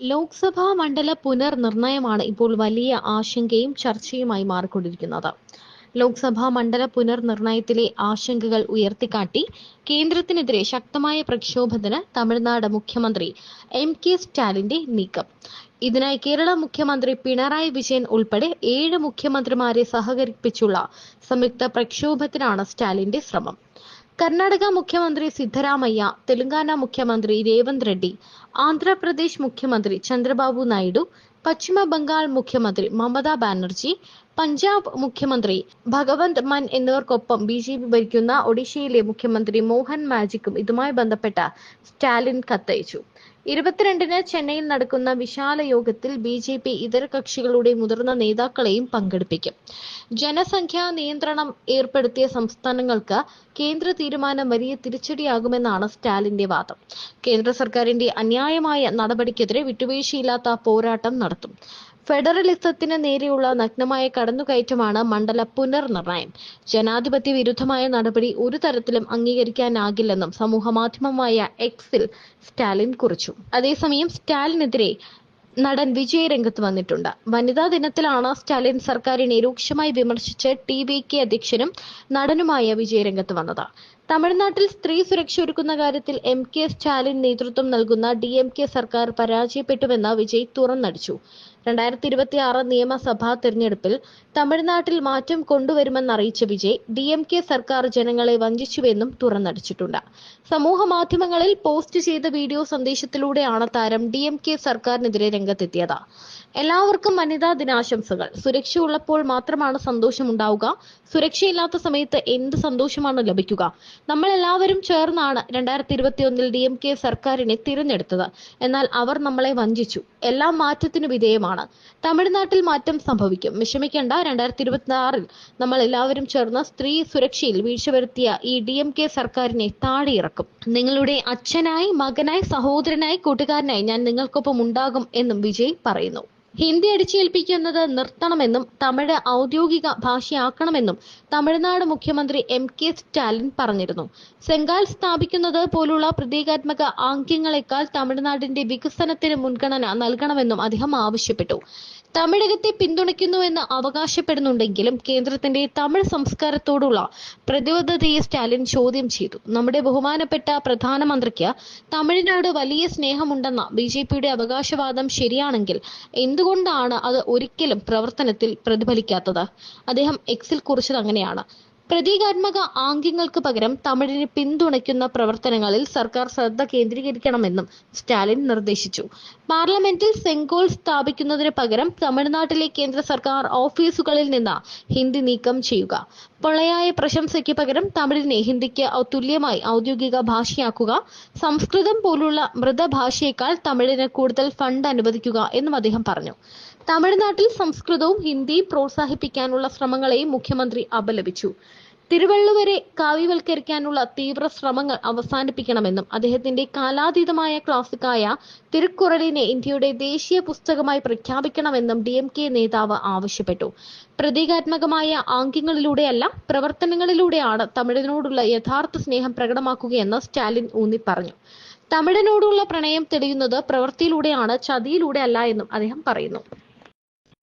ലോക്സഭാ മണ്ഡല പുനർനിർണയമാണ് ഇപ്പോൾ വലിയ ആശങ്കയും ചർച്ചയുമായി മാറിക്കൊണ്ടിരിക്കുന്നത്. ലോക്സഭാ മണ്ഡല പുനർനിർണയത്തിലെ ആശങ്കകൾ ഉയർത്തിക്കാട്ടി കേന്ദ്രത്തിനെതിരെ ശക്തമായ പ്രക്ഷോഭത്തിന് തമിഴ്നാട് മുഖ്യമന്ത്രി എം കെ സ്റ്റാലിന്റെ നീക്കം. ഇതിനായി കേരള മുഖ്യമന്ത്രി പിണറായി വിജയൻ ഉൾപ്പെടെ ഏഴ് മുഖ്യമന്ത്രിമാരെ സഹകരിപ്പിച്ചുള്ള സംയുക്ത പ്രക്ഷോഭത്തിനാണ് സ്റ്റാലിന്റെ ശ്രമം. കർണാടക മുഖ്യമന്ത്രി സിദ്ധരാമയ്യ തെലങ്കാന മുഖ്യമന്ത്രി രേവന്ത് റെഡ്ഡി ആന്ധ്രാപ്രദേശ് മുഖ്യമന്ത്രി ചന്ദ്രബാബു നായിഡു പശ്ചിമ ബംഗാൾ മുഖ്യമന്ത്രി മമതാ ബാനർജി പഞ്ചാബ് മുഖ്യമന്ത്രി ഭഗവന്ത് മൻ എന്നിവർക്കൊപ്പം ബി ജെ പി ഭരിക്കുന്ന ഒഡീഷയിലെ മുഖ്യമന്ത്രി മോഹൻ മാജിക്കും ഇതുമായി ബന്ധപ്പെട്ട സ്റ്റാലിൻ കത്തയച്ചു. ഇരുപത്തിരണ്ടിന് ചെന്നൈയിൽ നടക്കുന്ന വിശാല യോഗത്തിൽ ബി ജെ പി ഇതര കക്ഷികളുടെ മുതിർന്ന നേതാക്കളെയും പങ്കെടുപ്പിക്കും. ജനസംഖ്യാ നിയന്ത്രണം ഏർപ്പെടുത്തിയ സംസ്ഥാനങ്ങൾക്ക് കേന്ദ്ര തീരുമാനം വലിയ തിരിച്ചടിയാകുമെന്നാണ് സ്റ്റാലിന്റെ വാദം. കേന്ദ്ര സർക്കാരിന്റെ അന്യായമായ നടപടിക്കെതിരെ വിട്ടുവീഴ്ചയില്ലാത്ത പോരാട്ടം നടത്തും. ഫെഡറലിസത്തിന് നേരെയുള്ള നഗ്നമായ കടന്നുകയറ്റമാണ് മണ്ഡല പുനർനിർണയം. ജനാധിപത്യ വിരുദ്ധമായ നടപടി ഒരു തരത്തിലും അംഗീകരിക്കാനാകില്ലെന്നും സമൂഹമാധ്യമമായ എക്സിൽ സ്റ്റാലിൻ കുറിച്ചു. അതേസമയം സ്റ്റാലിനെതിരെ നടൻ വിജയ് രംഗത്ത് വന്നിട്ടുണ്ട്. വനിതാ ദിനത്തിലാണ് സ്റ്റാലിൻ സർക്കാരിനെ രൂക്ഷമായി വിമർശിച്ച് ടി വി കെ അധ്യക്ഷനും നടനുമായ വിജയ് രംഗത്ത് വന്നത്. തമിഴ്നാട്ടിൽ സ്ത്രീ സുരക്ഷ ഒരുക്കുന്ന കാര്യത്തിൽ എം കെ സ്റ്റാലിൻ നേതൃത്വം നൽകുന്ന ഡി എം കെ സർക്കാർ പരാജയപ്പെട്ടുവെന്ന് വിജയ് തുറന്നടിച്ചു. രണ്ടായിരത്തി ഇരുപത്തി ആറ് നിയമസഭാ തെരഞ്ഞെടുപ്പിൽ തമിഴ്നാട്ടിൽ മാറ്റം കൊണ്ടുവരുമെന്ന് അറിയിച്ച വിജയ് ഡി എം കെ സർക്കാർ ജനങ്ങളെ വഞ്ചിച്ചുവെന്നും തുറന്നടിച്ചിട്ടുണ്ട്. സമൂഹ മാധ്യമങ്ങളിൽ പോസ്റ്റ് ചെയ്ത വീഡിയോ സന്ദേശത്തിലൂടെയാണ് താരം ഡി എം കെ സർക്കാരിനെതിരെ രംഗത്തെത്തിയത്. എല്ലാവർക്കും വനിതാ ദിനാശംസകൾ. സുരക്ഷ ഉള്ളപ്പോൾ മാത്രമാണ് സന്തോഷമുണ്ടാവുക. സുരക്ഷയില്ലാത്ത സമയത്ത് എന്ത് സന്തോഷമാണ് ലഭിക്കുക? നമ്മൾ എല്ലാവരും ചേർന്നാണ് രണ്ടായിരത്തി ഇരുപത്തി ഒന്നിൽ ഡി എം കെ സർക്കാരിനെ തിരഞ്ഞെടുത്തത്. എന്നാൽ അവർ നമ്മളെ വഞ്ചിച്ചു. എല്ലാം മാറ്റത്തിനു വിധേയമാണ്. തമിഴ്നാട്ടിൽ മാറ്റം സംഭവിക്കും. വിഷമിക്കേണ്ട. രണ്ടായിരത്തി ഇരുപത്തി ആറിൽ നമ്മൾ എല്ലാവരും ചേർന്ന് സ്ത്രീ സുരക്ഷയിൽ വീഴ്ച വരുത്തിയ ഈ ഡി എം കെ സർക്കാരിനെ താഴെയിറക്കും. നിങ്ങളുടെ അച്ഛനായി മകനായി സഹോദരനായി കൂട്ടുകാരനായി ഞാൻ നിങ്ങൾക്കൊപ്പം ഉണ്ടാകും എന്നും വിജയ് പറയുന്നു. ഹിന്ദി അടിച്ചേൽപ്പിക്കുന്നത് നിർത്തണമെന്നും തമിഴ് ഔദ്യോഗിക ഭാഷയാക്കണമെന്നും തമിഴ്നാട് മുഖ്യമന്ത്രി എം കെ സ്റ്റാലിൻ പറഞ്ഞിരുന്നു. സെങ്കാൽ സ്ഥാപിക്കുന്നത് പോലുള്ള പ്രതീകാത്മക ആംഗ്യങ്ങളെക്കാൾ തമിഴ്നാടിന്റെ വികസനത്തിന് മുൻഗണന നൽകണമെന്നും അദ്ദേഹം ആവശ്യപ്പെട്ടു. തമിഴകത്തെ പിന്തുണയ്ക്കുന്നുവെന്ന് അവകാശപ്പെടുന്നുണ്ടെങ്കിലും കേന്ദ്രത്തിന്റെ തമിഴ് സംസ്കാരത്തോടുള്ള പ്രതിബദ്ധതയെ സ്റ്റാലിൻ ചോദ്യം ചെയ്തു. നമ്മുടെ ബഹുമാനപ്പെട്ട പ്രധാനമന്ത്രിക്ക് തമിഴ്നാട് വലിയ സ്നേഹമുണ്ടെന്ന ബി അവകാശവാദം ശരിയാണെങ്കിൽ എന്തുകൊണ്ടാണ് അത് ഒരിക്കലും പ്രവർത്തനത്തിൽ പ്രതിഫലിക്കാത്തത്? അദ്ദേഹം എക്സിൽ കുറിച്ചത് അങ്ങനെയാണ്. പ്രതീകാത്മക ആംഗ്യങ്ങൾക്ക് പകരം തമിഴിനെ പിന്തുണയ്ക്കുന്ന പ്രവർത്തനങ്ങളിൽ സർക്കാർ ശ്രദ്ധ കേന്ദ്രീകരിക്കണമെന്നും സ്റ്റാലിൻ നിർദ്ദേശിച്ചു. പാർലമെന്റിൽ സെങ്കോൾ സ്ഥാപിക്കുന്നതിന് പകരം തമിഴ്നാട്ടിലെ കേന്ദ്ര സർക്കാർ ഓഫീസുകളിൽ നിന്ന് ഹിന്ദി നീക്കം ചെയ്യുക. പൊള്ളയായ പ്രശംസയ്ക്ക് പകരം തമിഴിനെ ഹിന്ദിക്ക് തുല്യമായി ഔദ്യോഗിക ഭാഷയാക്കുക. സംസ്കൃതം പോലുള്ള മൃതഭാഷയേക്കാൾ തമിഴിന് കൂടുതൽ ഫണ്ട് അനുവദിക്കുക എന്നും അദ്ദേഹം പറഞ്ഞു. തമിഴ്നാട്ടിൽ സംസ്കൃതവും ഹിന്ദിയും പ്രോത്സാഹിപ്പിക്കാനുള്ള ശ്രമങ്ങളെയും മുഖ്യമന്ത്രി അപലപിച്ചു. തിരുവള്ളുവരെ കാവ്യവൽക്കരിക്കാനുള്ള തീവ്ര ശ്രമങ്ങൾ അവസാനിപ്പിക്കണമെന്നും അദ്ദേഹത്തിന്റെ കാലാതീതമായ ക്ലാസിക്കായ തിരുക്കുറലിനെ ഇന്ത്യയുടെ ദേശീയ പുസ്തകമായി പ്രഖ്യാപിക്കണമെന്നും ഡി എം കെ നേതാവ് ആവശ്യപ്പെട്ടു. പ്രതീകാത്മകമായ ആംഗ്യങ്ങളിലൂടെയല്ല പ്രവർത്തനങ്ങളിലൂടെയാണ് തമിഴിനോടുള്ള യഥാർത്ഥ സ്നേഹം പ്രകടമാക്കുകയെന്ന് സ്റ്റാലിൻ ഊന്നി പറഞ്ഞു തമിഴിനോടുള്ള പ്രണയം തെളിയുന്നത് പ്രവൃത്തിയിലൂടെയാണ് ചതിയിലൂടെ അല്ല എന്നും അദ്ദേഹം പറയുന്നു.